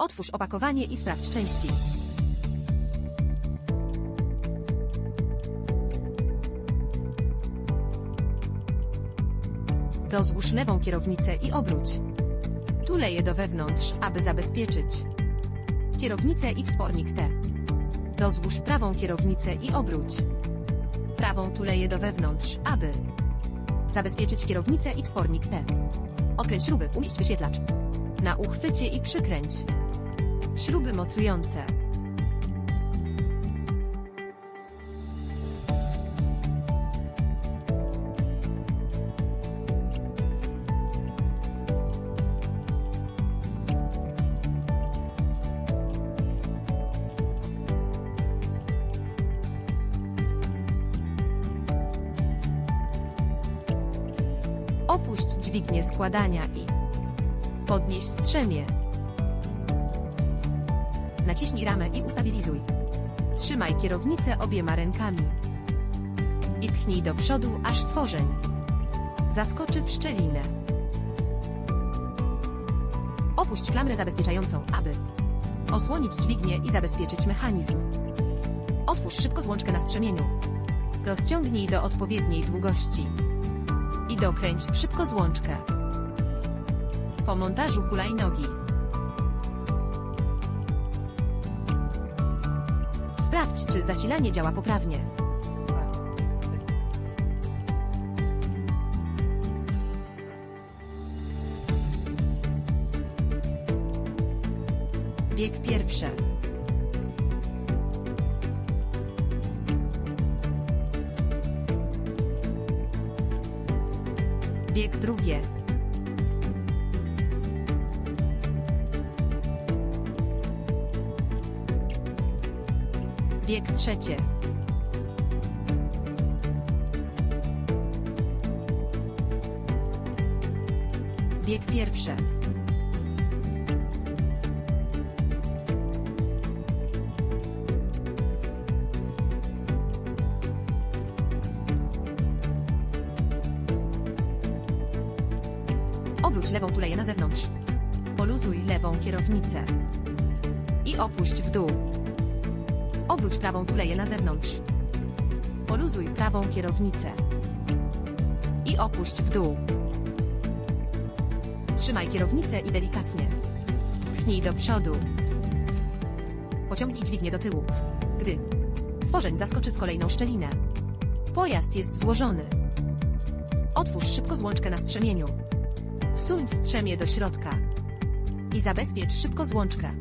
Otwórz opakowanie i sprawdź części. Rozłóż lewą kierownicę i obróć. Tulej je do wewnątrz, aby zabezpieczyć. Kierownicę i wspornik T. Rozłóż prawą kierownicę i obróć. Prawą tuleję do wewnątrz, aby zabezpieczyć kierownicę i wspornik T. Odkręć śruby, umieść wyświetlacz. Na uchwycie i przykręć. Śruby mocujące. Opuść dźwignię składania i podnieś strzemię. Naciśnij ramę i ustabilizuj. Trzymaj kierownicę obiema rękami. I pchnij do przodu, aż stworzeń. Zaskoczy w szczelinę. Opuść klamrę zabezpieczającą, aby osłonić dźwignię i zabezpieczyć mechanizm. Otwórz szybko złączkę na strzemieniu. Rozciągnij do odpowiedniej długości. I dokręć szybko złączkę. Po montażu hulajnogi. Sprawdź, czy zasilanie działa poprawnie. Bieg pierwszy. Bieg drugie. Bieg trzecie. Bieg pierwszy. Obróć lewą tuleję na zewnątrz. Poluzuj lewą kierownicę. I opuść w dół. Obróć prawą tuleję na zewnątrz. Poluzuj prawą kierownicę. I opuść w dół. Trzymaj kierownicę i delikatnie. Pchnij do przodu. Pociągnij dźwignię do tyłu. Gdy stworzeń zaskoczy w kolejną szczelinę. Pojazd jest złożony. Otwórz szybko złączkę na strzemieniu. Wsuń strzemię do środka. I zabezpiecz szybko złączkę.